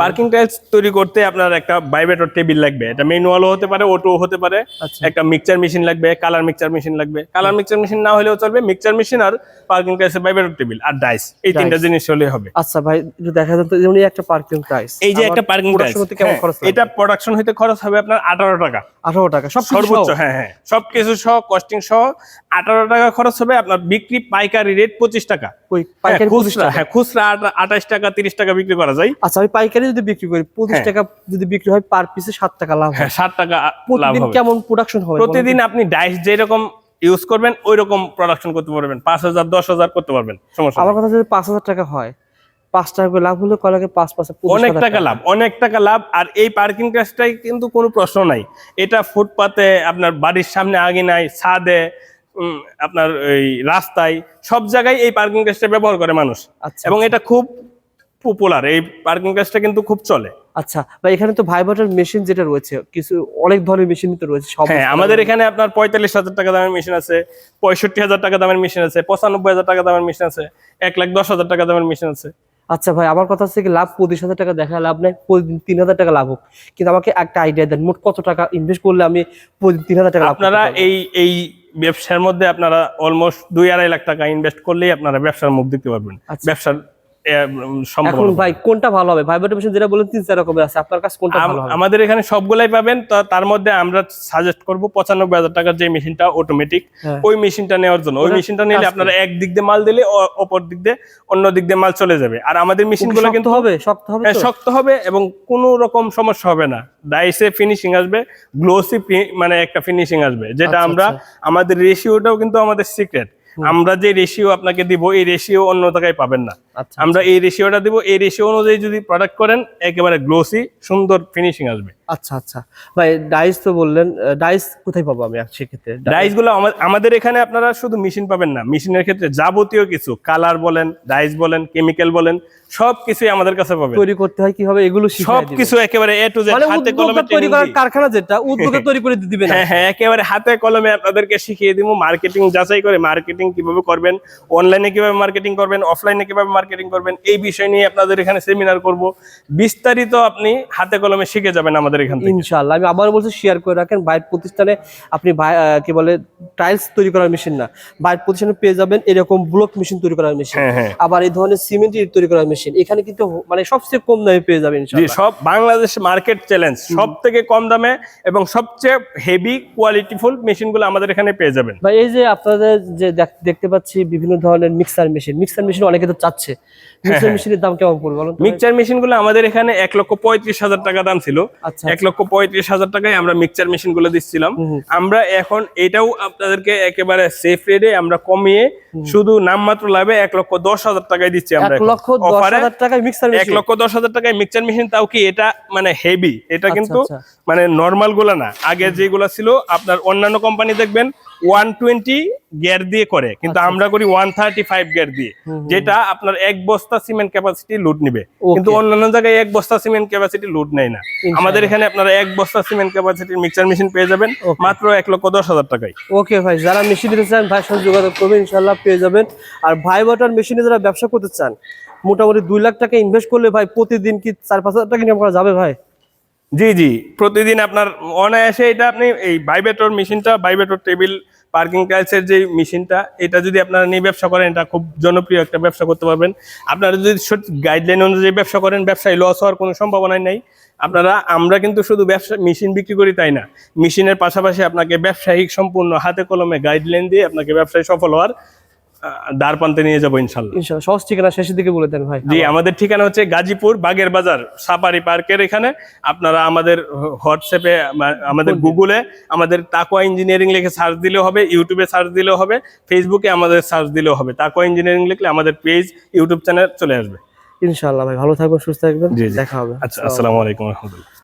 Parking tiles তৈরি করতে আপনার একটা ভাইব্রেটর টেবিল লাগবে। এটা ম্যানুয়ালও হতে পারে অটো হতে পারে। আচ্ছা। একটা মিক্সচার মেশিন লাগবে কালার মিক্সচার মেশিন লাগবে। কালার মিক্সচার মেশিন না হলেও চলবে মিক্সচার মেশিন আর পার্কিং টাইলসের ভাইব্রেটর টেবিল আর ডাইস এই তিনটা জিনিস হলেই হবে। আচ্ছা ভাই দেখা যাচ্ছে যেমন একটা পার্কিং টাইস এই যে একটা পার্কিং টাইলস হতে কেমন খরচ এটা প্রোডাকশন হইতে খরচ হবে আপনার আঠারো টাকা। আঠারো টাকা সব সর্বোচ্চ হ্যাঁ হ্যাঁ। সবকিছু সহ কস্টিং সহ আঠারো টাকা খরচ হবে আপনার বিক্রি পাইকারি রেট পঁচিশ টাকা। ওই হ্যাঁ, পাইকারি খুচরা হ্যাঁ খুচরা আঠাশ টাকা তিরিশ টাকা বিক্রি করা যায়। আচ্ছা আমি পাইকারি যদি বিক্রি করি পঁচিশ হ্যাঁ। টাকা যদি বিক্রি হয় পার পিসে টাকা লাভ হ্যাঁ টাকা লাভ হবে। কেমন প্রোডাকশন হবে প্রতিদিন আপনি ডাইস যেরকম ইউজ করবেন ওই রকম প্রোডাকশন করতে পারবেন। পাঁচ হাজার দশ হাজার করতে পারবেন সমস্যা আমার কথা যদি পাঁচ হাজার টাকা হয় পাঁচ টাকা লাভ হলে কয় লাগে? পাঁচ পাঁচে অনেক টাকা লাভ অনেক টাকা লাভ আর এই পার্কিং টাইম কিন্তু কোনো প্রশ্ন নাই। এটা ফুটপাতে আপনার বাড়ির সামনে আগে নাই ছাদে আপনার এই রাস্তায় সব জায়গায় এই পার্কিং গ্যাসটা ব্যবহার করে মানুষ। আচ্ছা এবং এটা খুব পপুলার এই পার্কিং গ্যাসটা কিন্তু খুব চলে। আচ্ছা ভাই এখানে তো ভাইবাটার মেশিন যেটা রয়েছে কিছু অনেক ধরনের মেশিন তো রয়েছে সব হ্যাঁ আমাদের এখানে আপনার পঁয়তাল্লিশ হাজার টাকা দামের মেশিন আছে পঁয়ষট্টি হাজার টাকা দামের মেশিন আছে পঁচানব্বই হাজার টাকা দামের মেশিন আছে এক লাখ দশ হাজার টাকা দামের মেশিন আছে। আচ্ছা ভাই আমার কথা হচ্ছে কি লাভ পঁচিশ হাজার টাকা দেখা লাভ নাই প্রতিদিন তিন হাজার টাকা লাভ হোক। কিন্তু আমাকে একটা আইডিয়া দেন মোট কত টাকা ইনভেস্ট করলে আমি প্রতিদিন তিন হাজার টাকা আপনারা এই এই ব্যবসার মধ্যে আপনারা অলমোস্ট দুই আড়াই লাখ টাকা ইনভেস্ট করলেই আপনারা ব্যবসার মুখ দেখতে পারবেন আচ্ছা। ব্যবসার এখন ভাই কোনটা ভালো হবে? ভাইবাটার মেশিন যেটা বলেন তিন চার রকমের আছে। আপনার কাছে কোনটা ভালো হবে? আমাদের এখানে সবগুলাই পাবেন। তো তার মধ্যে আমরা সাজেস্ট করব পঁচানব্বই হাজার টাকার যে মেশিনটা অটোমেটিক হ্যাঁ। ওই মেশিনটা নেওয়ার জন্য। ওই মেশিনটা নিলে আপনারা এক দিক দিয়ে মাল দিলে অপর দিক দিয়ে অন্য দিক দিয়ে মাল চলে যাবে। আর আমাদের মেশিনগুলো কিন্তু হবে? শক্ত হবে হ্যাঁ, শক্ত হবে এবং কোনো রকম সমস্যা হবে না। ডাইসে ফিনিশিং আসবে গ্লোসি মানে একটা ফিনিশিং আসবে। যেটা আচ্ছা, আমরা আমাদের রেশিওটাও কিন্তু আমাদের সিক্রেট আমরা যে রেশিও আপনাকে দিব এই রেশিও অন্য জায়গায় পাবেন না। আচ্ছা আমরা এই রেশিওটা দিব। এই রেশিও অনুযায়ী যদি প্রোডাক্ট করেন একেবারে গ্লোসি সুন্দর ফিনিশিং আসবে। আচ্ছা আচ্ছা। ভাই ডাইস তো বললেন ডাইস কোথায় পাবো আমি সেক্ষেত্রে ডাইসগুলো আমাদের এখানে আপনারা শুধু মেশিন পাবেন না। মেশিনের ক্ষেত্রে যাবতীয় কিছু কালার বলেন ডাইস বলেন কেমিক্যাল বলেন সব কিছুই আমাদের কাছে পাবেন। তৈরি করতে হয় কীভাবে? এগুলো শিখিয়ে সব কিছু একেবারে এ টু জেড হাতে কলমে তৈরি করার কারখানা যেটা উদ্যোগে তৈরি করে দিবেন হ্যাঁ হ্যাঁ একেবারে হাতে কলমে আপনাদেরকে শিখিয়ে দিব। মার্কেটিং যাচাই করে মার্কেটিং কীভাবে করবেন অনলাইনে কীভাবে মার্কেটিং করবেন অফলাইনে কীভাবে মার্কেটিং করবেন এই বিষয় নিয়ে আপনাদের এখানে সেমিনার করব। বিস্তারিত আপনি হাতে কলমে শিখে যাবেন আমাদের এখান থেকে। ইনশাআল্লাহ আমি আবার বলছি শেয়ার করে রাখেন। বাইরের প্রতিষ্ঠানে আপনি কি বলে টাইলস তৈরি করার মেশিন না। বাইরের প্রতিষ্ঠানে পেয়ে যাবেন এরকম ব্লক মেশিন তৈরি করার মেশিন হ্যাঁ হ্যাঁ। আবার এই ধরনের সিমেন্ট তৈরি করার মেশিন এখানে কিন্তু মানে সবচেয়ে কম দামে পেয়ে যাবেন ইনশাআল্লাহ। সব বাংলাদেশ মার্কেট চ্যালেঞ্জ সব থেকে কম দামে এবং সবচেয়ে হেভি কোয়ালিটিফুল মেশিনগুলো আমাদের এখানে পেয়ে যাবেন। ভাই এই যে আপনাদের যে দেখ- দেখতে পাচ্ছি বিভিন্ন ধরনের মিক্সার মেশিন মিক্সার মেশিন অনেকে তো চাচ্ছে। মিক্সার মেশিনের দাম কেমন পড়বে বলুন? মিক্সচার মেশিনগুলো আমাদের এখানে এক লক্ষ পঁয়ত্রিশ হাজার টাকা দাম ছিল। আচ্ছা। এক লক্ষ পঁয়ত্রিশ হাজার টাকায় আমরা মিক্সার মেশিনগুলো দিচ্ছিলাম। আমরা এখন এটাও আপনাদেরকে একেবারে সেফ রেটে আমরা কমিয়ে শুধু নামমাত্র লাভে এক লক্ষ দশ হাজার টাকায় দিচ্ছি আমরা এক লক্ষ দশ হাজার টাকায় মিক্সার এক মেশিন। লক্ষ দশ হাজার টাকায় মিক্সচার মেশিন তাও কি এটা মানে হেভি এটা আচ্ছা, কিন্তু আচ্ছা। মানে নর্মালগুলা না। আগে যেগুলো ছিল আপনার অন্যান্য কোম্পানি দেখবেন ওয়ান টোয়েন্টি গিয়ার দিয়ে করে কিন্তু আচ্ছা, আমরা করি ওয়ান থার্টি ফাইভ গিয়ার দিয়ে। যেটা আপনার এক বস্তা সিমেন্ট ক্যাপাসিটি লুট নিবে। কিন্তু অন্যান্য জায়গায় এক বস্তা সিমেন্ট ক্যাপাসিটি লুট নেয় না। আমাদের এখানে আপনারা এক বস্তা সিমেন্ট ক্যাপাসিটির মিক্সার মেশিন পেয়ে যাবেন মাত্র এক লক্ষ দশ হাজার টাকায়। ওকে ভাই যারা মেশিন নিতে চান ভাই সাথে যোগাযোগ করবেন ইনশাল্লাহ পেয়ে যাবেন। আর ভাই ওয়াটার মেশিনে যারা ব্যবসা করতে চান মোটামুটি দুই লাখ টাকা ইনভেস্ট করলে ভাই প্রতিদিন কি চার পাঁচ হাজার টাকা ইনকাম করা যাবে ভাই? জি জি প্রতিদিন আপনার অনায়াসে এটা আপনি এই বাইবেটর মেশিনটা বাইবেটর টেবিল পার্কিং টাইলসের যে মেশিনটা, এটা যদি আপনারা নিয়ে ব্যবসা করেন, এটা খুব জনপ্রিয় একটা ব্যবসা করতে পারবেন। আপনারা যদি গাইডলাইন অনুযায়ী ব্যবসা করেন, ব্যবসায় লস হওয়ার কোনো সম্ভাবনাই নাই। আপনারা, আমরা কিন্তু শুধু ব্যবসা, মেশিন বিক্রি করি তাই না? মেশিনের পাশাপাশি আপনাকে ব্যবসায়িক সম্পূর্ণ হাতে কলমে গাইডলাইন দিয়ে আপনাকে ব্যবসায় সফল হওয়ার দ্বার প্রান্তে নিয়ে যাব ইনশাল্লাহ ইনশাল্লাহ সহজ ঠিকানা শেষের দিকে বলে দেন ভাই। জি আমাদের ঠিকানা হচ্ছে গাজীপুর বাগের বাজার সাপারি পার্কের এখানে। আপনারা আমাদের হোয়াটসঅ্যাপে আমাদের গুগলে আমাদের তাকোয়া ইঞ্জিনিয়ারিং লিখে সার্চ দিলেও হবে ইউটিউবে সার্চ দিলেও হবে ফেসবুকে আমাদের সার্চ দিলেও হবে। তাকোয়া ইঞ্জিনিয়ারিং লিখলে আমাদের পেজ ইউটিউব চ্যানেল চলে আসবে। ইনশাল্লাহ ভাই ভালো থাকবেন সুস্থ থাকবেন। দেখা হবে। আচ্ছা আসসালামু আলাইকুম রহমতুল্লাহ।